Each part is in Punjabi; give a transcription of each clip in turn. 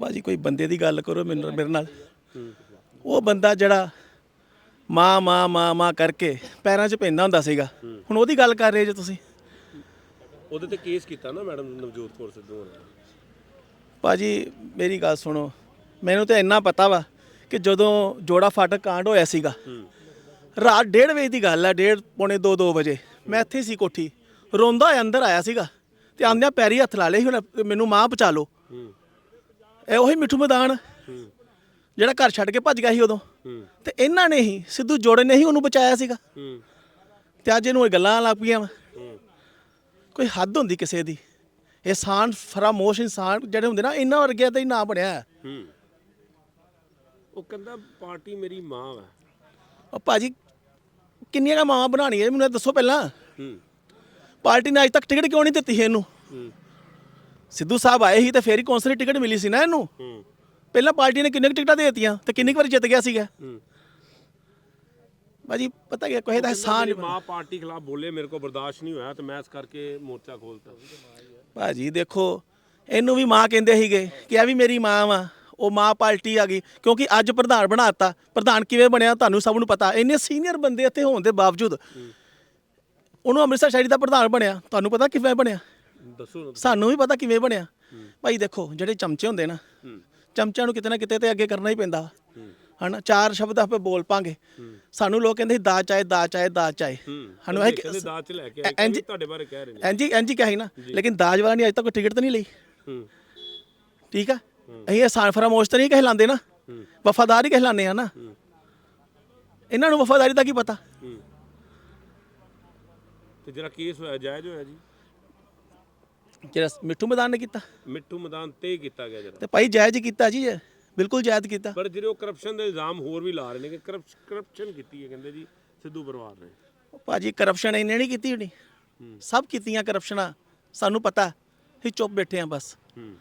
ਭਾਜੀ ਕੋਈ ਬੰਦੇ ਦੀ ਗੱਲ ਕਰੋ ਮੈਨੂੰ ਮੇਰੇ ਨਾਲ। ਉਹ ਬੰਦਾ ਜਿਹੜਾ ਮਾਂ ਮਾਂ ਮਾਂ ਮਾਂ ਕਰਕੇ ਪੈਰਾਂ 'ਚ ਪੈਂਦਾ ਹੁੰਦਾ ਸੀਗਾ। ਹੁਣ ਉਹਦੀ ਗੱਲ ਕਰ ਰਹੇ ਜੇ ਤੁਸੀਂ। ਉਹਦੇ ਤੇ ਕੇਸ ਕੀਤਾ ਨਾ ਮੈਡਮ ਨਵਜੋਤ ਕੌਰ ਸਿੱਧੂ ਹੋਣਾ ਭਾਜੀ ਮੇਰੀ ਗੱਲ ਸੁਣੋ। ਮੈਨੂੰ ਤਾਂ ਇੰਨਾ ਪਤਾ ਵਾ ਕਿ ਜਦੋਂ ਜੋੜਾ ਫਾਟਕ ਕਾਂਡ ਹੋਇਆ ਸੀਗਾ ਰਾਤ 1:30 ਵਜੇ ਦੀ ਗੱਲ ਹੈ 1:30 ਪੌਣੇ 2 2 ਵਜੇ। ਮੈਂ ਇੱਥੇ ਸੀ ਕੋਠੀ। ਰੋਂਦਾ ਹੋਇਆ ਅੰਦਰ ਆਇਆ ਸੀਗਾ ਤੇ ਆਂਦਿਆਂ ਪੈਰੀ ਹੱਥ ਲਾ ਲਏ ਸੀ ਹੁਣ ਮੈਨੂੰ ਮਾਂ ਬਚਾ ਲਓ। ਇਹ ਉਹੀ ਮਿੱਠੂ ਮੈਦਾਨ। ਜਿਹੜਾ ਘਰ ਛੱਡ ਕੇ ਭੱਜ ਗਿਆ ਸੀ ਉਦੋਂ। ਤੇ ਇਹਨਾਂ ਨੇ ਹੀ ਸਿੱਧੂ ਜੋੜੇ ਨੇ ਹੀ ਉਹਨੂੰ ਬਚਾਇਆ ਸੀਗਾ। ਤੇ ਅੱਜ ਇਹਨੂੰ ਇਹ ਗੱਲਾਂ ਲੱਗ ਪਈਆਂ ਕੋਈ ਹੱਦ ਹੁੰਦੀ ਕਿਸੇ ਦੀ। ਇਨਸਾਨ ਫਰਾਮੋਸ਼ ਇਨਸਾਨ ਜਿਹੜੇ ਹੁੰਦੇ ਨਾ ਇਹਨਾਂ ਵਰਗਿਆਂ ਦਾ ਹੀ ਨਾਂ ਬਣਿਆ ਉਹ ਕਹਿੰਦਾ ਪਾਰਟੀ ਮੇਰੀ ਮਾਂ ਵਾ। ਉਹ ਭਾਜੀ ਕਿੰਨੀਆਂ ਮਾਵਾਂ ਬਣਾਉਣੀਆਂ ਮੈਨੂੰ ਦੱਸੋ ਪਹਿਲਾਂ। ਪਾਰਟੀ ਨੇ ਅੱਜ ਤੱਕ ਟਿਕਟ ਕਿਉਂ ਨਹੀਂ ਦਿੱਤੀ ਇਹਨੂੰ? ਸਿੱਧੂ ਸਾਹਿਬ ਆਏ ਸੀ ਤੇ ਫੇਰ ਹੀ ਕੌਂਸਲਰ ਟਿਕਟ ਮਿਲੀ ਸੀ ਨਾ ਇਹਨੂੰ। ਹੂੰ। ਪਹਿਲਾਂ ਪਾਰਟੀ ਨੇ ਕਿੰਨੇ ਕੁ ਟਿਕਟਾਂ ਦੇ ਦਿੱਤੀਆਂ ਤੇ ਕਿੰਨੀ ਕੁ ਵਾਰੀ ਜਿੱਤ ਗਿਆ ਸੀਗਾ। ਹੂੰ। ਭਾਜੀ ਪਤਾ ਕੀ ਕੋਈ ਦਾ ਸਾਨ ਇਹਸਾਨ ਮਾਂ ਪਾਰਟੀ ਖਿਲਾਫ ਬੋਲੇ ਮੇਰੇ ਕੋ ਬਰਦਾਸ਼ਤ ਨਹੀਂ ਹੋਇਆ ਤੇ ਮੈਂ ਇਸ ਕਰਕੇ ਮੋਰਚਾ ਖੋਲਤਾ। ਭਾਜੀ ਦੇਖੋ ਇਹਨੂੰ ਵੀ ਮਾਂ ਕਹਿੰਦੇ ਸੀਗੇ ਕਿ ਇਹ ਵੀ ਮੇਰੀ ਮਾਂ ਵਾ ਉਹ ਮਾਂ ਪਾਰਟੀ ਆ ਗਈ ਕਿਉਂਕਿ ਅੱਜ ਪ੍ਰਧਾਨ ਬਣਾਤਾ ਪ੍ਰਧਾਨ ਕਿਵੇਂ ਬਣਿਆ ਤੁਹਾਨੂੰ ਸਭ ਨੂੰ ਪਤਾ। ਇੰਨੇ ਸੀਨੀਅਰ ਬੰਦੇ ਇੱਥੇ ਹੋਣ ਦੇ ਬਾਵਜੂਦ ਉਹਨੂੰ ਅੰਮ੍ਰਿਤਸਰ ਸ਼ਹਿਰੀ ਦਾ ਪ੍ਰਧਾਨ ਬਣਿਆ ਤੁਹਾਨੂੰ ਪਤਾ ਕਿਵੇਂ ਬਣਿਆ? ਦੱਸੋ ਸਾਨੂੰ ਵੀ ਪਤਾ ਕਿਵੇਂ ਬਣਿਆ। ਭਾਈ ਦੇਖੋ ਜਿਹੜੇ ਚਮਚੇ ਹੁੰਦੇ ਨਾ ਚਮਚਿਆਂ ਨੂੰ ਕਿਤੇ ਨਾ ਕਿਤੇ ਤੇ ਅੱਗੇ ਕਰਨਾ ਹੀ ਪੈਂਦਾ। ਹਨਾ ਚਾਰ ਸ਼ਬਦ ਆਪੇ ਬੋਲ ਪਾਂਗੇ। ਸਾਨੂੰ ਲੋਕ ਕਹਿੰਦੇ ਦਾ ਚਾਹੇ ਦਾ ਚਾਹੇ ਦਾ ਹੂੰ। ਸਾਨੂੰ ਇਹ ਕਹਿੰਦੇ ਦਾਜ ਲੈ ਕੇ ਆਏ ਤੁਹਾਡੇ ਬਾਰੇ ਕਹਿ ਰਹੇ ਨੇ। ਐਂਜੀ ਐਂਜੀ ਕਹੀ ਨਾ। ਲੇਕਿਨ ਦਾਜ ਵਾਲਾ ਨਹੀਂ ਅਜੇ ਤੱਕ ਟਿਕਟ ਤਾਂ ਨਹੀਂ ਲਈ। ਠੀਕ ਆ? ਅਸੀਂ ਆਸਾਨ ਫਰਾਮੋਸ਼ ਤਾਂ ਨਹੀਂ ਕਹਿਲਾਉਂਦੇ ਨਾ। ਵਫਾਦਾਰ ਹੀ ਕਹਿਲਾਉਂਦੇ ਆ ਨਾ। ਇਹਨਾਂ ਨੂੰ ਵਫਾਦਾਰੀ ਦਾ ਕੀ ਪਤਾ? ਤੇ ਜਿਹੜਾ ਕੇਸ ਹੋਇਆ ਜਾਇਜ਼ ਹੋਇਆ ਜੀ? ਜਿਹੜਾ ਮਿੱਠੂ ਮੈਦਾਨ ਨੇ ਕੀਤਾ? ਮਿੱਠੂ ਮੈਦਾਨ ਤੇ ਕੀਤਾ ਗਿਆ ਜਰਾ ਤੇ ਭਾਈ ਜਾਇਜ਼ ਕੀਤਾ ਜੀ ਇਹ, ਬਿਲਕੁਲ ਜਾਇਜ਼ ਕੀਤਾ। ਪਰ ਜਿਹੜੇ ਉਹ ਕਰਪਸ਼ਨ ਦੇ ਇਲਜ਼ਾਮ ਹੋਰ ਵੀ ਲਾ ਰਹੇ ਨੇ ਕਿ ਕਰਪਸ਼ਨ ਕੀਤੀ ਹੈ ਕਹਿੰਦੇ ਜੀ ਸਿੱਧੂ ਪਰਿਵਾਰ ਨੇ। ਭਾਜੀ ਕਰਪਸ਼ਨ ਇਹਨੇ ਨਹੀਂ ਕੀਤੀ ਹੋਣੀ। ਸਭ ਕੀਤੀਆਂ ਕਰਪਸ਼ਨਾਂ ਸਾਨੂੰ ਪਤਾ। ਅਸੀਂ ਚੁੱਪ ਬੈਠੇ ਆ ਬਸ। ਹੂੰ।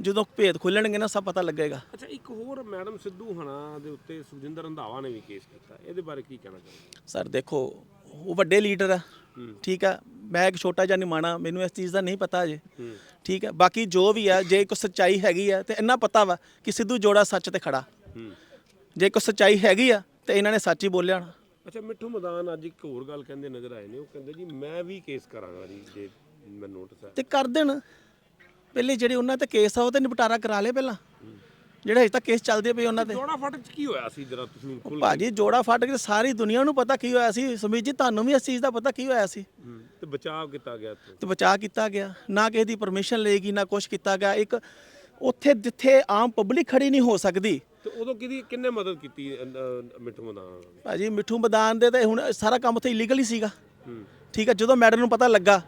ਜਦੋਂ ਭੇਦ ਖੁੱਲਣਗੇ ਨਾ ਸਭ ਪਤਾ ਲੱਗੇਗਾ। ਅੱਛਾ ਇੱਕ ਹੋਰ ਮੈਡਮ ਸਿੱਧੂ ਹਣਾ ਦੇ ਉੱਤੇ ਸੁਖਜਿੰਦਰ ਰੰਧਾਵਾ ਨੇ ਵੀ ਕੇਸ ਕੀਤਾ। ਇਹਦੇ ਬਾਰੇ ਕੀ ਕਹਿਣਾ ਚਾਹੁੰਦੇ ਸਰ ਦੇਖੋ ਉਹ ਵੱਡੇ ਲੀਡਰ ਆ। ਠੀਕ ਆ। ਮੈਂ ਇੱਕ ਛੋਟਾ ਜਿਹਾ ਨਿਮਾਣਾ ਮੈਨੂੰ ਇਸ ਚੀਜ਼ ਦਾ ਨਹੀਂ ਪਤਾ ਅਜੇ। ਠੀਕ ਹੈ? ਬਾਕੀ ਜੋ ਵੀ ਆ ਜੇ ਕੋਈ ਸੱਚਾਈ ਹੈਗੀ ਆ ਤੇ ਇੰਨਾ ਪਤਾ ਵਾ ਕਿ ਸਿੱਧੂ ਜੋੜਾ ਸੱਚ ਤੇ ਖੜਾ। ਜੇ ਕੋਈ ਸੱਚਾਈ ਹੈਗੀ ਆ ਤੇ ਇਹਨਾਂ ਨੇ ਸੱਚ ਹੀ ਬੋਲਿਆ ਹੋਣਾ। ਅੱਛਾ ਮਿੱਠੂ ਮੈਦਾਨ ਅੱਜ ਇੱਕ ਹੋਰ ਗੱਲ ਕਹਿੰਦੇ ਨਜ਼ਰ ਆਏ ਨੇ ਉਹ ਕਹਿੰਦੇ ਜੀ ਮੈਂ ਵੀ ਕੇਸ ਕਰਾਂਗਾ ਜੀ ਜੇ ਮੈਂ ਨੋਟਿਸ ਹੈ। ਤੇ ਕਰ ਦੇਣ। ਪਹਿਲੇ ਜਿਹੜੇ ਉਹਨਾਂ ਤੇ ਕੇਸ ਆ ਉਹ ਤੇ ਨਿਪਟਾਰਾ ਕਰਾ ਲਏ ਪਹਿਲਾਂ। ਜਿਹੜੇ ਅਜੇ ਤੱਕ ਕੇਸ ਚੱਲਦੇ ਪਏ ਉਹਨਾਂ ਤੇ। ਜੋੜਾ ਫਾਟਕ ਚ ਕੀ ਹੋਇਆ ਸੀ ਜਰਾ ਤੁਸੀਂ ਖੁੱਲ ਭਾਜੀ ਜੋੜਾ ਫਟ ਕੇ ਸਾਰੀ ਦੁਨੀਆ ਨੂੰ ਪਤਾ ਕੀ ਹੋਇਆ ਸੀ। ਸੁਮੀਤ ਜੀ ਤੁਹਾਨੂੰ ਵੀ ਇਸ ਚੀਜ਼ ਦਾ ਪਤਾ ਕੀ ਹੋਇਆ ਸੀ। ਬਚਾਅ ਕੀਤਾ ਗਿਆ ਇੱਥੋਂ? ਤੇ ਬਚਾ ਕੀਤਾ ਗਿਆ। ਨਾ ਕਿਸੇ ਦੀ ਪਰਮਿਸ਼ਨ ਲਏਗੀ ਨਾ ਕੁਝ ਕੀਤਾ ਗਿਆ। ਇੱਕ ਉੱਥੇ ਜਿੱਥੇ ਆਮ ਪਬਲਿਕ ਖੜੀ ਨਹੀਂ ਹੋ ਸਕਦੀ। ਤੇ ਉਦੋਂ ਕਿਹਦੀ ਕਿੰਨੇ ਮਦਦ ਕੀਤੀ ਅ, ਅ, ਮਿੱਠੂ ਮੈਦਾਨ ਭਾਜੀ ਮਿੱਠੂ ਮੈਦਾਨ ਦੇ ਤੇ ਹੁਣ ਸਾਰਾ ਕੰਮ ਉੱਥੇ ਇਲੀਗਲ ਹੀ ਸੀਗਾ। ਹੂੰ। ਠੀਕ ਹੈ ਜਦੋਂ ਮੈਡਮ ਨੂੰ ਪਤਾ ਲੱਗਾ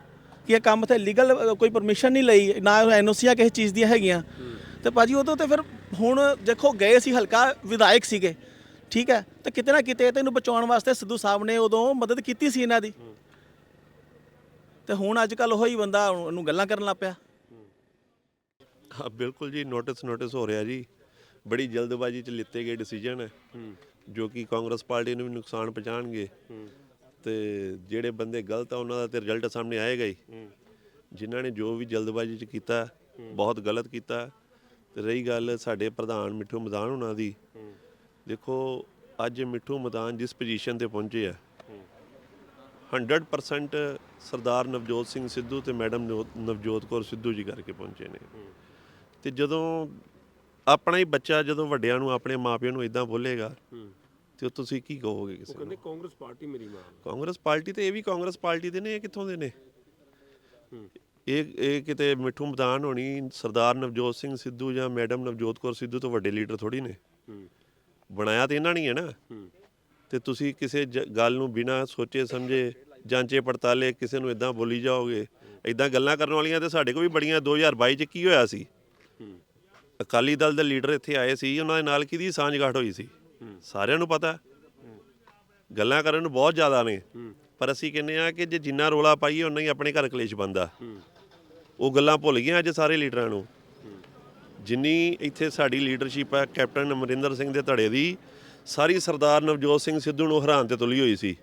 ਕਿ ਇਹ ਕੰਮ ਤੇ ਲੀਗਲ ਕੋਈ ਪਰਮਿਸ਼ਨ ਨਹੀਂ ਲਈ ਨਾ ਐਨਓਸੀਆਂ ਕਿਸੇ ਚੀਜ਼ ਦੀਆਂ ਹੈਗੀਆਂ। ਤੇ ਭਾਜੀ ਉਦੋਂ ਤੇ ਫਿਰ ਹੁਣ ਦੇਖੋ ਗਏ ਸੀ ਹਲਕਾ ਵਿਧਾਇਕ ਸੀਗੇ। ਠੀਕ ਹੈ ਤੇ ਕਿਤੇ ਨਾ ਕਿਤੇ ਤੇ ਇਹਨੂੰ ਬਚਾਉਣ ਵਾਸਤੇ ਸਿੱਧੂ ਸਾਹਿਬ ਨੇ ਉਦੋਂ ਮਦਦ ਕੀਤੀ ਸੀ ਇਹਨਾਂ ਦੀ। ਤੇ ਹੁਣ ਅੱਜ ਕੱਲ ਉਹੀ ਬੰਦਾ ਉਹਨੂੰ ਗੱਲਾਂ ਕਰਨ ਲੱਗ ਪਿਆ। ਹਾਂ, ਬਿਲਕੁਲ ਜੀ ਨੋਟਿਸ ਨੋਟਿਸ ਹੋ ਰਿਹਾ ਜੀ। ਬੜੀ ਜਲਦਬਾਜ਼ੀ ਚ ਲਿੱਤੇ ਗਏ ਡਿਸੀਜਨ ਹੈ ਜੋ ਕਿ ਕਾਂਗਰਸ ਪਾਰਟੀ ਨੂੰ ਵੀ ਨੁਕਸਾਨ ਪਹੁੰਚਾਣਗੇ ਤੇ ਜਿਹੜੇ ਬੰਦੇ ਗਲਤ ਆ, ਉਹਨਾਂ ਦਾ ਤੇ ਰਿਜ਼ਲਟ ਸਾਹਮਣੇ ਆਏਗਾ ਹੀ। ਜਿਨ੍ਹਾਂ ਨੇ ਜੋ ਵੀ ਜਲਦਬਾਜ਼ੀ ਚ ਕੀਤਾ, ਬਹੁਤ ਗਲਤ ਕੀਤਾ। ਤੇ ਰਹੀ ਗੱਲ ਸਾਡੇ ਪ੍ਰਧਾਨ ਮਿੱਠੂ ਮਦਾਨ ਉਹਨਾਂ ਦੀ। ਦੇਖੋ, ਅੱਜ ਮਿੱਠੂ ਮਦਾਨ ਜਿਸ ਪੋਜੀਸ਼ਨ ਤੇ ਪਹੁੰਚੇ ਆ 100% ਸਰਦਾਰ ਨਵਜੋਤ ਸਿੰਘ ਸਿੱਧੂ ਤੇ ਮੈਡਮ ਨਵ- ਨਵਜੋਤ ਕੌਰ ਸਿੱਧੂ ਜੀ ਕਰਕੇ ਪਹੁੰਚੇ ਨੇ। ਤੇ ਜਦੋਂ ਆਪਣਾ ਹੀ ਬੱਚਾ ਜਦੋਂ ਵੱਡਿਆਂ ਨੂੰ ਆਪਣੇ ਮਾਪਿਆਂ ਨੂੰ ਇਦਾਂ ਬੋਲੇਗਾ ਤੇ ਤੁਸੀਂ ਕੀ ਕਹੋਗੇ ਕਿਸੇ ਨੂੰ ਕਹਿੰਦੇ ਕਾਂਗਰਸ ਪਾਰਟੀ ਮੇਰੀ ਮਾਂ। ਕਾਂਗਰਸ ਪਾਰਟੀ ਤੇ ਇਹ ਵੀ ਕਾਂਗਰਸ ਪਾਰਟੀ ਦੇ ਨੇ ਇਹ ਕਿੱਥੋਂ ਦੇ ਨੇ? ਇਹ ਇਹ ਕਿਤੇ ਮਿੱਠੂ ਮਦਾਨ ਹੋਣੀ ਸਰਦਾਰ ਨਵਜੋਤ ਸਿੰਘ ਸਿੱਧੂ ਜਾਂ ਮੈਡਮ ਨਵਜੋਤ ਕੌਰ ਸਿੱਧੂ ਤੋਂ ਵੱਡੇ ਲੀਡਰ ਥੋੜੀ ਨੇ। ਬਣਾਇਆ ਤੇ ਇਹਨਾਂ ਨੇ ਹੀ ਨਾ। ਤੇ ਤੁਸੀਂ ਕਿਸੇ ਗੱਲ ਨੂੰ ਬਿਨਾਂ ਸੋਚੇ ਸਮਝੇ ਜਾਂਚੇ ਪੜਤਾਲੇ ਕਿਸੇ ਨੂੰ ਇਦਾਂ ਬੋਲੀ ਜਾਓਗੇ ਇਦਾਂ ਗੱਲਾਂ ਕਰਨ ਵਾਲੀਆਂ ਤੇ ਸਾਡੇ ਕੋਲ ਵੀ ਬੜੀਆਂ 2022 ਚ ਕੀ ਹੋਇਆ ਸੀ? ਅਕਾਲੀ ਦਲ ਦੇ ਲੀਡਰ ਇੱਥੇ ਆਏ ਸੀ ਉਹਨਾਂ ਦੇ ਨਾਲ ਕਿਹਦੀ ਸਾਂਝਗਾਠ ਹੋਈ ਸੀ? ਸਾਰਿਆਂ ਨੂੰ ਪਤਾ। ਗੱਲਾਂ ਕਰਨ ਨੂੰ ਬਹੁਤ ਜ਼ਿਆਦਾ ਨੇ। ਪਰ ਅਸੀਂ ਕਹਿੰਦੇ ਆ ਕਿ ਜੇ ਜਿੰਨਾ ਰੋਲਾ ਪਾਈਏ ਉਨਾ ਹੀ ਆਪਣੇ ਘਰ ਕਲੇਸ਼ ਬੰਦਾ ਉਹ ਗੱਲਾਂ ਭੁੱਲ ਗਈਆਂ ਅੱਜ ਸਾਰੇ ਲੀਡਰਾਂ ਨੂੰ। ਜਿੰਨੀ ਇੱਥੇ ਸਾਡੀ ਲੀਡਰਸ਼ਿਪ ਹੈ ਕੈਪਟਨ ਅਮਰਿੰਦਰ ਸਿੰਘ ਦੇ ਧੜੇ ਦੀ ਸਾਰੀ ਸਰਦਾਰ ਨਵਜੋਤ ਸਿੰਘ ਸਿੱਧੂ ਨੂੰ ਹਰਾਨ ਤੇ ਤੁਲੀ ਹੋਈ ਸੀ।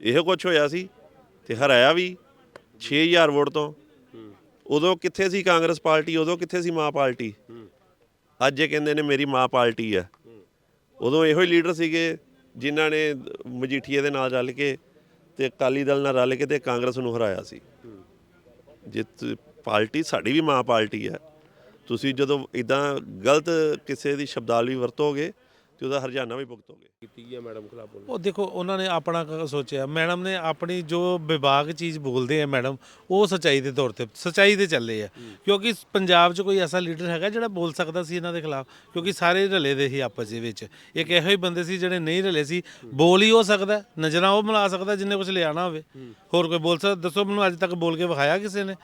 ਇਹੋ ਕੁਝ ਹੋਇਆ ਸੀ। ਤੇ ਹਰਾਇਆ ਵੀ 6000 ਵੋਟ ਤੋਂ। ਉਦੋਂ ਕਿੱਥੇ ਸੀ ਕਾਂਗਰਸ ਪਾਰਟੀ? ਉਦੋਂ ਕਿੱਥੇ ਸੀ ਮਾਂ ਪਾਰਟੀ? ਅੱਜ ਇਹ ਕਹਿੰਦੇ ਨੇ ਮੇਰੀ ਮਾਂ ਪਾਰਟੀ ਹੈ ਉਦੋਂ ਇਹੋ ਹੀ ਲੀਡਰ ਸੀਗੇ ਜਿਨ੍ਹਾਂ ਨੇ ਮਜੀਠੀਏ ਦੇ ਨਾਲ ਰਲ ਕੇ ਤੇ ਅਕਾਲੀ ਦਲ ਨਾਲ ਰਲ ਕੇ ਤੇ ਕਾਂਗਰਸ ਨੂੰ ਹਰਾਇਆ ਸੀ। ਜੇ ਪਾਰਟੀ ਸਾਡੀ ਵੀ ਮਾਂ ਪਾਰਟੀ ਹੈ ਤੁਸੀਂ ਜਦੋਂ ਇਦਾਂ ਗਲਤ ਕਿਸੇ ਦੀ ਸ਼ਬਦਾਵਲੀ ਵਰਤੋਗੇ ਤੇ ਉਹਦਾ ਹਰਜਾਨਾ ਵੀ ਭੁਗਤੋਗੇ ਕੀਤੀ ਹੈ ਮੈਡਮ ਖਿਲਾਫ ਬੋਲੀ ਉਹ ਦੇਖੋ ਉਹਨਾਂ ਨੇ ਆਪਣਾ ਕ- ਸੋਚਿਆ। ਮੈਡਮ ਨੇ ਆਪਣੀ ਜੋ ਵਿਭਾਗ ਚੀਜ਼ ਬੋਲਦੇ ਆ ਮੈਡਮ ਉਹ ਸਚਾਈ ਦੇ ਤੌਰ ਤੇ ਸਚਾਈ ਤੇ ਚੱਲੇ ਆ। ਕਿਉਂਕਿ ਪੰਜਾਬ 'ਚ ਕੋਈ ਐਸਾ ਲੀਡਰ ਹੈਗਾ ਜਿਹੜਾ ਬੋਲ ਸਕਦਾ ਸੀ ਇਹਨਾਂ ਦੇ ਖਿਲਾਫ ਕਿਉਂਕਿ ਸਾਰੇ ਰਲੇ ਦੇ ਸੀ ਆਪਸ ਦੇ ਵਿੱਚ। ਇੱਕ ਇਹੋ ਹੀ ਬੰਦੇ ਸੀ ਜਿਹੜੇ ਨਹੀਂ ਰਲੇ ਸੀ। ਬੋਲ ਹੀ ਹੋ ਸਕਦਾ ਨਜ਼ਰਾਂ ਉਹ ਮਿਲਾ ਸਕਦਾ ਜਿੰਨੇ ਕੁਝ ਲਿਆਣਾ ਹੋਵੇ। ਹੋਰ ਕੋਈ ਬੋਲ ਸਕਦਾ ਦੱਸੋ ਮੈਨੂੰ ਅੱਜ ਤੱਕ ਬੋਲ ਕੇ ਵਿਖਾਇਆ ਕਿਸੇ ਨੇ?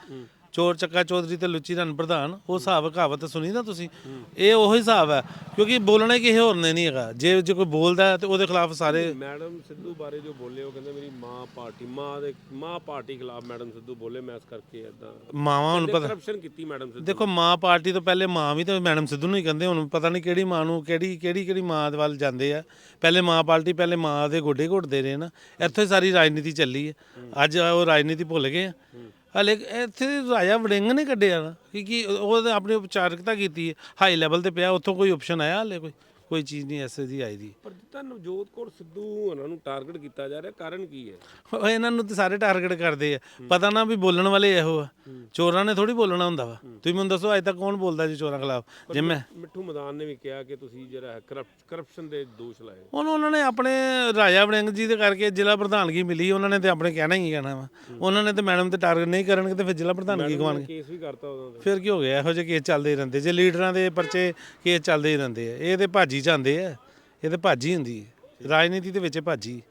ਚੋਰ ਚੱਕਾ ਚੌਧਰੀ ਤੇ ਲੁੱਚੀ ਰਨ ਪ੍ਰਧਾਨ ਉਹ ਹਿਸਾਬ ਕਹਾਵਤ ਸੁਣੀ ਨਾ ਤੁਸੀਂ? ਇਹ ਉਹੀ ਹਿਸਾਬ ਹੈ ਕਿਉਂਕਿ ਬੋਲਣਾ ਕਿਸੇ ਹੋਰ ਨੇ ਨਹੀਂ ਹੈਗਾ। ਜੇ ਜੇ ਕੋਈ ਬੋਲਦਾ ਹੈ ਤੇ ਉਹਦੇ ਖਿਲਾਫ ਸਾਰੇ ਮੈਡਮ ਸਿੱਧੂ ਬਾਰੇ ਜੋ ਬੋਲੇ ਉਹ ਕਹਿੰਦੇ ਮੇਰੀ ਮਾਂ ਪਾਰਟੀ ਮਾਂ ਦੇ ਮਾਂ ਪਾਰਟੀ ਖਿਲਾਫ ਮੈਡਮ ਸਿੱਧੂ ਬੋਲੇ ਮੈਂ ਇਸ ਕਰਕੇ ਇਦਾਂ ਮਾਵਾਂ ਹੁਣ ਪਤਾ ਕਰਪਸ਼ਨ ਕੀਤੀ ਮੈਡਮ ਸਿੱਧੂ। ਦੇਖੋ ਮਾਂ ਪਾਰਟੀ ਤੋਂ ਪਹਿਲੇ ਮਾਂ ਵੀ ਤਾਂ ਮੈਡਮ ਸਿੱਧੂ ਨੂੰ ਹੀ ਕਹਿੰਦੇ ਹੁਣ ਪਤਾ ਨਹੀਂ ਕਿਹੜੀ ਮਾਂ ਨੂੰ ਕਿਹੜੀ ਕਿਹੜੀ ਕਿਹੜੀ ਮਾਂ ਦੇ ਵੱਲ ਜਾਂਦੇ ਆ। ਪਹਿਲੇ ਮਾਂ ਪਾਰਟੀ ਪਹਿਲੇ ਮਾਂ ਦੇ ਗੋਡੇ ਘੁੱਟਦੇ ਰਹੇ ਨਾ। ਇੱਥੇ ਸਾਰੀ ਰਾਜਨੀਤੀ ਚੱਲੀ ਹੈ। ਅੱਜ ਉਹ ਰਾਜਨੀਤੀ ਭੁੱਲ ਗਏ ਆ। ਹਲੇ ਇੱਥੇ ਰਾਜਾ ਵੜਿੰਗ ਨੇ ਕੱਢਿਆ ਨਾ ਕਿ ਕੀ ਉਹ ਤਾਂ ਆਪਣੀ ਉਪਚਾਰਕਤਾ ਕੀਤੀ ਹੈ ਹਾਈ ਲੈਵਲ ਤੇ ਪਿਆ, ਉੱਥੋਂ ਕੋਈ ਆਪਸ਼ਨ ਆਇਆ ਹਲੇ ਕੋਈ? ਕੋਈ ਚੀਜ਼ ਨਹੀਂ ਐਸੇ ਦੀ ਆਈ ਦੀ। ਪਰ ਜਿੱਦਾਂ ਨਵਜੋਤ ਕੌਰ ਸਿੱਧੂ ਉਹਨਾਂ ਨੂੰ ਟਾਰਗੇਟ ਕੀਤਾ ਜਾ ਰਿਹਾ ਕਾਰਨ ਕੀ ਹੈ? ਉਹ ਇਹਨਾਂ ਨੂੰ ਤੇ ਸਾਰੇ ਟਾਰਗੇਟ ਕਰਦੇ ਆ। ਪਤਾ ਨਾ ਵੀ ਬੋਲਣ ਵਾਲੇ ਇਹੋ ਆ। ਚੋਰਾਂ ਨੇ ਥੋੜੀ ਬੋਲਣਾ ਹੁੰਦਾ ਵਾ। ਤੁਸੀਂ ਮੈਨੂੰ ਦੱਸੋ ਅੱਜ ਤੱਕ ਕੌਣ ਬੋਲਦਾ ਜੀ ਚੋਰਾਂ ਖਿਲਾਫ? ਜੇ ਮੈਂ ਮਿੱਠੂ ਮਦਾਨ ਨੇ ਵੀ ਕਿਹਾ ਕਿ ਤੁਸੀਂ ਜਿਹੜਾ ਕਰਪਸ਼ਨ ਦੇ ਦੋਸ਼ ਲਾਏ। ਉਹਨੂੰ ਉਹਨਾਂ ਨੇ ਆਪਣੇ ਰਾਜਾ ਵੜਿੰਗ ਜੀ ਦੇ ਕਰਕੇ ਜ਼ਿਲ੍ਹਾ ਪ੍ਰਧਾਨਗੀ ਮਿਲੀ ਉਹਨਾਂ ਨੇ ਤੇ ਆਪਣੇ ਕਹਿਣਾ ਹੀ ਕਹਿਣਾ ਵਾ। ਉਹਨਾਂ ਨੇ ਤੇ ਮੈਡਮ ਤੇ ਟਾਰਗੇਟ ਨਹੀਂ ਕਰਨਗੇ ਤੇ ਫਿਰ ਜ਼ਿਲ੍ਹਾ ਪ੍ਰਧਾਨਗੀ ਗਵਾਣਗੇ ਕੇਸ ਵੀ ਕਰਤਾ ਉਹਨਾਂ ਦਾ ਫਿਰ ਕੀ ਹੋ ਗਿਆ? ਇਹੋ ਜਿਹੇ ਕੇਸ ਚੱਲਦੇ ਰਹਿੰਦੇ। ਜੇ ਲੀਡਰਾਂ ਦੇ ਪਰਚੇ ਕੇਸ ਚੱਲਦੇ ਹੀ ਰਹਿੰਦੇ ਆ। ਇਹ ਤੇ ਭਾਜੀ ਜਾਂਦੇ ਆ ਇਹ ਤਾਂ ਭਾਜੀ ਹੁੰਦੀ ਹੈ। ਰਾਜਨੀਤੀ ਦੇ ਵਿੱਚ ਭਾਜੀ।